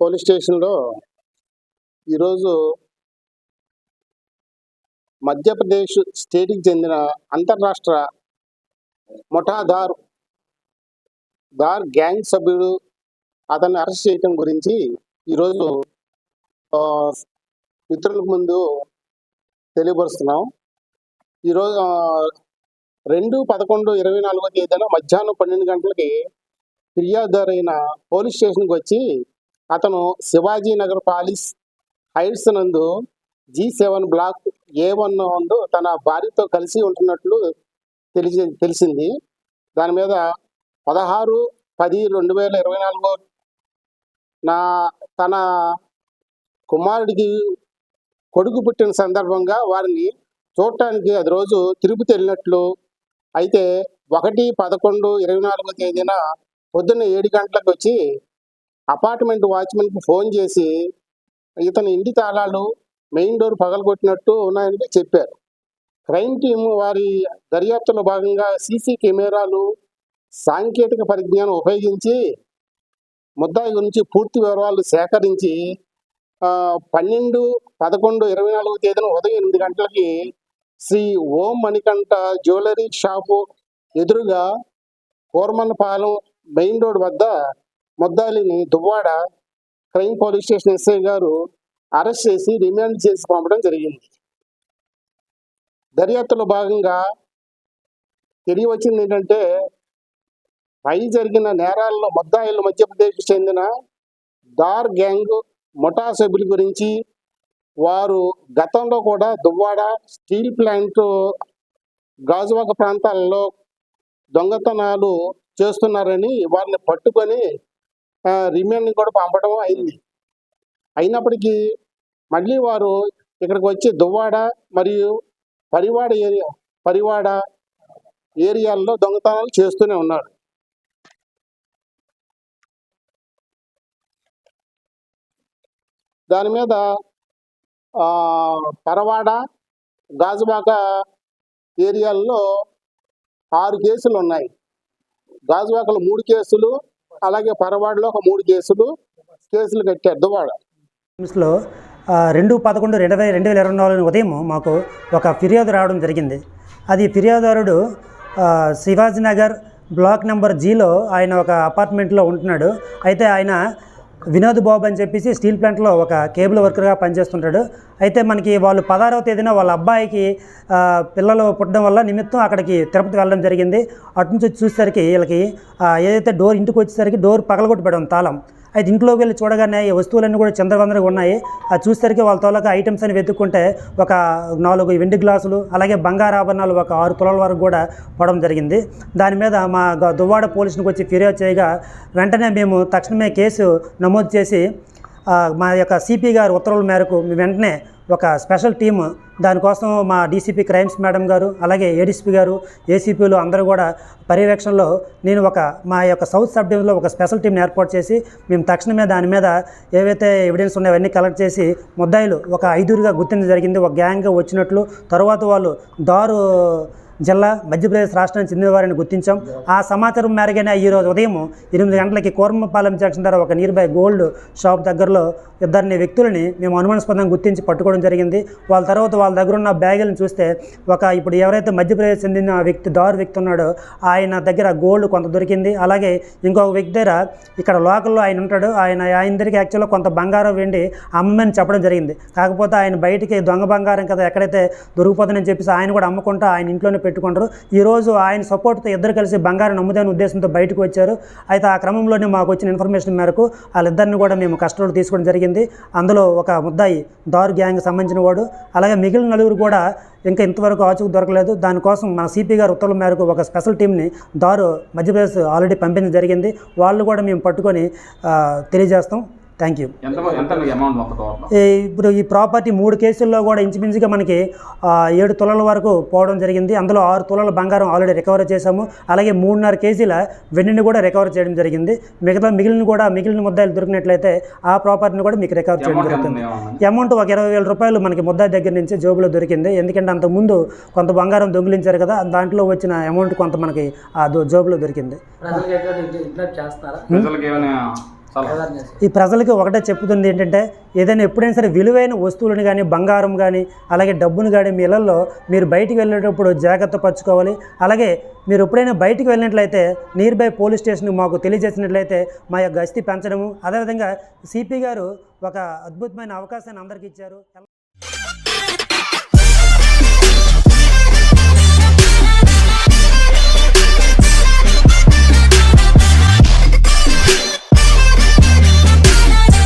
Police స్టేషన్లో ఈరోజు మధ్యప్రదేశ్ స్టేట్కి చెందిన అంతర్రాష్ట్ర ముఠాదార్ దార్ గ్యాంగ్ సభ్యుడు అతన్ని అరెస్ట్ చేయటం గురించి ఈరోజు ఆ, మిత్రుల ముందు తెలియపరుస్తున్నాం. ఈరోజు రెండు పదకొండు ఇరవై నాలుగో తేదీన మధ్యాహ్నం పన్నెండు గంటలకి ఫిర్యాదుదారైన పోలీస్ స్టేషన్కి వచ్చి అతను శివాజీ నగర్ పాలిస్ హైట్స్ నందు G seven block A one నందు తన భార్యతో కలిసి ఉంటున్నట్లు తెలిసి తెలిసింది. దాని మీద పదహారు పది రెండు వేల ఇరవై నాలుగు నా తన కుమారుడికి కొడుకు పుట్టిన సందర్భంగా వారిని చూడటానికి అది రోజు తిరుపతి వెళ్ళినట్లు. అయితే ఒకటి పదకొండు ఇరవై నాలుగో తేదీన పొద్దున్న ఏడు గంటలకు వచ్చి అపార్ట్మెంట్ వాచ్మెన్కి ఫోన్ చేసి ఇతని ఇంటి తాళాలు మెయిన్ డోర్ పగలగొట్టినట్టు ఉన్నాయని చెప్పారు. క్రైమ్ టీమ్ వారి దర్యాప్తులో భాగంగా సీసీ కెమెరాలు సాంకేతిక పరిజ్ఞానం ఉపయోగించి ముద్దాయి గురించి పూర్తి వివరాలు సేకరించి పన్నెండు పదకొండు ఇరవై నాలుగు తేదీన ఉదయం ఎనిమిది గంటలకి శ్రీ ఓం మణికంఠ జ్యువెలరీ షాపు ఎదురుగా కోరమన్నపాలెం మెయిన్ రోడ్ వద్ద ముద్దాలిని Duvvada crime police station SI గారు అరెస్ట్ చేసి రిమాండ్ చేసి పంపడం జరిగింది. దర్యాప్తులో భాగంగా తెలియవచ్చింది ఏంటంటే పై జరిగిన నేరాల్లో ముద్దాయిలు మధ్యప్రదేశ్కు చెందిన దార్ గ్యాంగ్ ముఠా సభ్యుల గురించి వారు గతంలో కూడా దువ్వాడ స్టీల్ ప్లాంట్ గాజువాక ప్రాంతాలలో దొంగతనాలు చేస్తున్నారని వారిని పట్టుకొని రిమాండ్ కూడా పంపడం అయింది. అయినప్పటికీ మళ్ళీ వారు ఇక్కడికి వచ్చి దువ్వాడ మరియు పరివాడ ఏరియా పరివాడ ఏరియాల్లో దొంగతనాలు చేస్తూనే ఉన్నారు. దాని మీద పరవాడ గాజువాక ఏరియాల్లో ఆరు కేసులు ఉన్నాయి. గాజువాకలో మూడు కేసులు అలాగే పరవాడలో ఒక మూడు కేసులు కేసులు కట్టారు దువాడ లో రెండు పదకొండు రెండు వేల రెండు వేల ఇరవై నాలుగు ఉదయం మాకు ఒక ఫిర్యాదు రావడం జరిగింది. అది ఫిర్యాదుదారుడు శివాజీనగర్ బ్లాక్ నెంబర్ జీలో ఆయన ఒక అపార్ట్మెంట్లో ఉంటున్నాడు. అయితే ఆయన వినోద్ బాబు అని చెప్పేసి స్టీల్ ప్లాంట్లో ఒక కేబుల్ వర్కర్గా పనిచేస్తుంటాడు. అయితే మనకి వాళ్ళు పదహారవ తేదీన వాళ్ళ అబ్బాయికి పిల్లలు పుట్టడం వల్ల నిమిత్తం అక్కడికి తిరుపతి వెళ్ళడం జరిగింది. అటు నుంచి వచ్చి చూసేసరికి వీళ్ళకి ఏదైతే డోర్ ఇంటికి వచ్చేసరికి డోర్ పగలగొట్టబడి పెడడం తాళం. అయితే ఇంట్లోకి వెళ్ళి చూడగానే ఈ వస్తువులన్నీ కూడా చంద్రవందరగా ఉన్నాయి. అది చూసేసరికి వాళ్ళ తోలక ఐటమ్స్ అని వెతుక్కుంటే ఒక నాలుగు వెండి గ్లాసులు అలాగే బంగారు ఆభరణాలు ఒక ఆరు తులాల వరకు కూడా పడడం జరిగింది. దాని మీద మా దువ్వాడ పోలీసునికి వచ్చి ఫిర్యాదు చేయగా వెంటనే మేము తక్షణమే కేసు నమోదు చేసి మా యొక్క సిపి గారు ఉత్తర్వుల మేరకు వెంటనే ఒక స్పెషల్ టీమ్. దానికోసం మా డీసీపీ క్రైమ్స్ మేడం గారు అలాగే ఏడీసీపీ గారు ఏసీపీలు అందరూ కూడా పర్యవేక్షణలో నేను ఒక మా యొక్క సౌత్ సబ్ డివిజన్లో ఒక స్పెషల్ టీంని ఏర్పాటు చేసి మేము తక్షణమే దాని మీద ఏవైతే ఎవిడెన్స్ ఉన్నాయో అవన్నీ కలెక్ట్ చేసి ముద్దాయిలు ఒక ఐదుగురుగా గుర్తించడం జరిగింది. ఒక గ్యాంగ్గా వచ్చినట్లు తర్వాత వాళ్ళు దారు జిల్లా మధ్యప్రదేశ్ రాష్ట్రానికి చెందినవారిని గుర్తించాం. ఆ సమాచారం మేరగానే ఈరోజు ఉదయం ఎనిమిది గంటలకి కోరమపాలెం జంక్షన్ దగ్గర ఒక నియర్ బై గోల్డ్ షాప్ దగ్గరలో ఇద్దరిని వ్యక్తులని మేము అనుమానాస్పదంగా గుర్తించి పట్టుకోవడం జరిగింది. వాళ్ళ తర్వాత వాళ్ళ దగ్గర ఉన్న బ్యాగులను చూస్తే ఒక ఇప్పుడు ఎవరైతే మధ్యప్రదేశ్ చెందిన వ్యక్తి దారు వ్యక్తి ఉన్నాడో ఆయన దగ్గర గోల్డ్ కొంత దొరికింది. అలాగే ఇంకొక వ్యక్తి దగ్గర ఇక్కడ లోకల్లో ఆయన ఉంటాడు. ఆయన ఆయన దగ్గరికి యాక్చువల్గా కొంత బంగారం వెండి అమ్మని చెప్పడం జరిగింది. కాకపోతే ఆయన బయటికి దొంగ బంగారం కదా ఎక్కడైతే దొరికిపోతుందని చెప్పేసి ఆయన కూడా అమ్ముకుంటా ఆయన ఇంట్లోనే పెట్టుకుంటారు. ఈరోజు ఆయన సపోర్ట్తో ఇద్దరు కలిసి బంగారం నమ్ముదనే ఉద్దేశంతో బయటకు వచ్చారు. అయితే ఆ క్రమంలోనే మాకు వచ్చిన ఇన్ఫర్మేషన్ మేరకు వాళ్ళిద్దరిని కూడా మేము కస్టడీలో తీసుకోవడం జరిగింది. అందులో ఒక ముద్దాయి దారు గ్యాంగ్ సంబంధించిన వాడు. అలాగే మిగిలిన నలుగురు కూడా ఇంకా ఇంతవరకు ఆచూకు దొరకలేదు. దానికోసం మన సిపి గారు ఉత్తర్వుల మేరకు ఒక స్పెషల్ టీంని దారు మధ్యప్రదేశ్ ఆల్రెడీ పంపించడం జరిగింది. వాళ్ళు కూడా మేము పట్టుకొని తెలియజేస్తాం. థ్యాంక్ యూ ఇప్పుడు ఈ ప్రాపర్టీ మూడు కేసుల్లో కూడా ఇంచుమించుగా మనకి ఏడు తులాల వరకు పోవడం జరిగింది. అందులో ఆరు తులాల బంగారం ఆల్రెడీ రికవర్ చేశాము. అలాగే మూడున్నర కేజీల వెండిని కూడా రికవర్ చేయడం జరిగింది. మిగతా మిగిలిన కూడా మిగిలిన ముద్దాయిలు దొరికినట్లయితే ఆ ప్రాపర్టీని కూడా మీకు రికవర్ చేయడం జరుగుతుంది. అమౌంట్ ఒక ఇరవై వేల రూపాయలు మనకి ముద్దాయి దగ్గర నుంచి జోబులో దొరికింది. ఎందుకంటే అంతకుముందు కొంత బంగారం దొంగిలించారు కదా దాంట్లో వచ్చిన అమౌంట్ కొంత మనకి ఆ జోబులో దొరికింది. ఈ ప్రజలకి ఒకటే చెప్పుతుంది ఏంటంటే ఏదైనా ఎప్పుడైనా సరే విలువైన వస్తువులను కానీ బంగారం కానీ అలాగే డబ్బును కానీ మీ ఇళ్ళలో మీరు బయటికి వెళ్ళేటప్పుడు జాగ్రత్త పరచుకోవాలి. అలాగే మీరు ఎప్పుడైనా బయటికి వెళ్ళినట్లయితే నియర్ బై పోలీస్ స్టేషన్ మాకు తెలియజేసినట్లయితే మా యొక్క గస్తీ పెంచడము. అదేవిధంగా సిపి గారు ఒక అద్భుతమైన అవకాశాన్ని అందరికీ ఇచ్చారు.